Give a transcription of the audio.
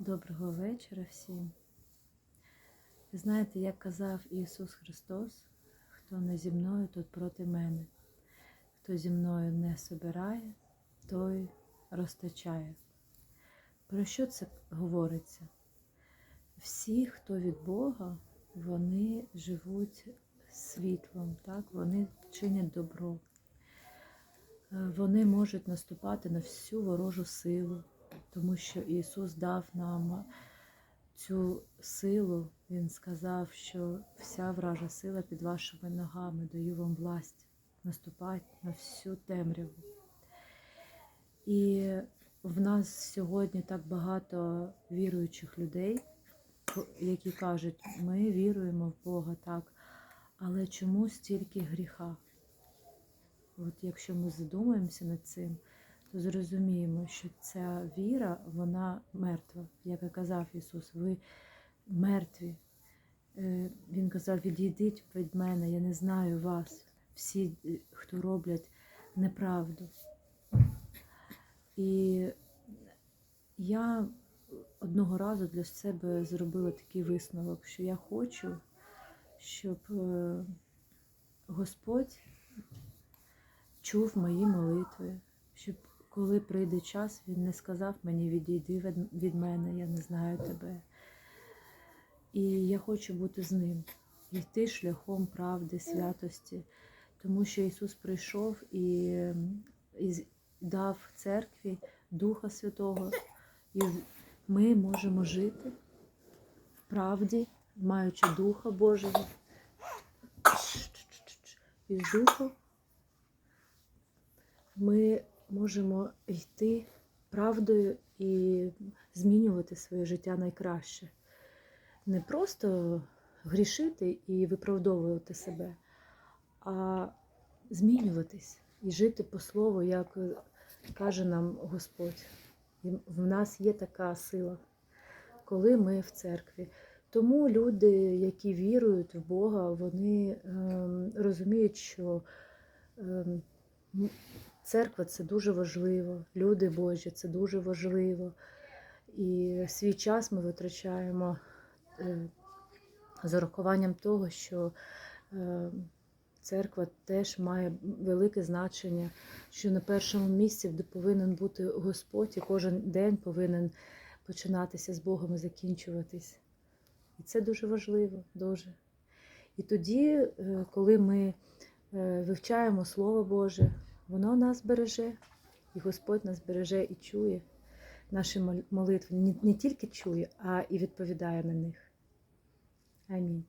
Доброго вечора всім. Знаєте, як казав Ісус Христос, хто не зі мною, тот проти мене. Хто зі мною не собирає, той розтачає. Про що це говориться? Всі, хто від Бога, вони живуть світлом, так? вони чинять добро. Е, Вони можуть наступати на всю ворожу силу, тому що Ісус дав нам цю силу. Він сказав, що вся вража сила під вашими ногами, даю вам власть наступати на всю темряву. І в нас сьогодні так багато віруючих людей, які кажуть, ми віруємо в Бога, так, але чому стільки гріха? От якщо ми задумаємося над цим, то зрозуміємо, що ця віра, вона мертва. Як і казав Ісус, ви мертві. Е, Він казав, відійдіть від мене, я не знаю вас, всі, е, хто роблять неправду. І я одного разу для себе зробила такий висновок, що я хочу, щоб е, Господь чув мої молитви, щоб коли прийде час, він не сказав мені відійди від- мене, я не знаю тебе. І я хочу бути з ним, йти шляхом правди, святості, тому що Ісус прийшов і, і дав церкві Духа Святого, і ми можемо жити в правді, маючи Духа Божого. І з Духом ми можемо йти правдою і змінювати своє життя найкраще. Не просто грішити і виправдовувати себе, а змінюватись і жити по слову, як каже нам Господь. І в нас є така сила, коли ми в церкві. Тому люди, які вірують в Бога, вони ем, розуміють, що м, церква це дуже важливо, люди Божі це дуже важливо. І свій час ми витрачаємо е, з урахуванням того, що е, церква теж має велике значення, що на першому місці повинен бути Господь, і кожен день повинен починатися з Богом і закінчуватись. І це дуже важливо, дуже. І тоді, е, коли ми вивчаємо Слово Боже, воно нас береже, і Господь нас береже і чує наші молитви. Не- тільки чує, а і відповідає на них. Амінь.